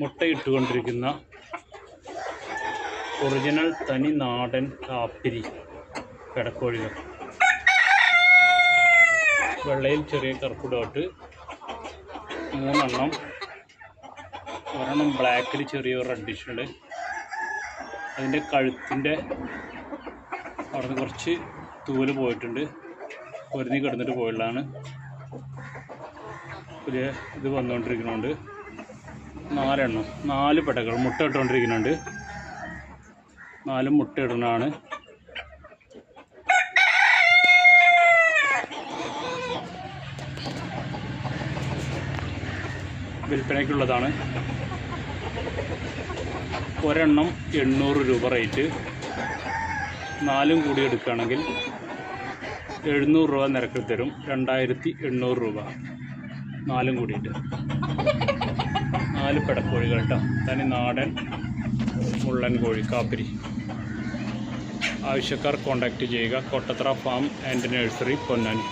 മുട്ടയിട്ടുകൊണ്ടിരിക്കുന്ന original തനി നാടൻ കാപ്പിരി പെടക്കോഴികൾ വെള്ളയിൽ ചെറിയ കറുപ്പിടോട്ട് മൂന്നെണ്ണം. ഒരെണ്ണം ബ്ലാക്കിൽ ചെറിയ റെഡിഷുണ്ട് അതിന്റെ കഴുത്തിന്റെ അവിടെ നിന്ന് കുറച്ച് തൂവൽ പോയിട്ടുണ്ട്. ഒരുങ്ങി കിടന്നിട്ട് പോയുള്ളതാണ്. പുതിയ ഇത് വന്നുകൊണ്ടിരിക്കുന്നുണ്ട് നാലെണ്ണം. നാല് പെടകൾ മുട്ട ഇട്ടുകൊണ്ടിരിക്കുന്നുണ്ട്. നാലും മുട്ട ഇടുന്നതാണ്. വിൽപ്പനയ്ക്കുള്ളതാണ്. ഒരെണ്ണം എണ്ണൂറ് രൂപ റേറ്റ്. നാലും കൂടി എടുക്കുകയാണെങ്കിൽ എഴുന്നൂറ് രൂപ നിരക്കിൽ തരും. രണ്ടായിരത്തി എണ്ണൂറ് രൂപ. നാലും കൂടിയിട്ട്. നാല് പെടക്കോഴികൾ കേട്ടോ തനി നാടൻ മുള്ളൻ കോഴി കാപ്പിരി. ആവശ്യക്കാർ കോൺടാക്റ്റ് ചെയ്യുക. Kottathara farm and nursery Ponnani.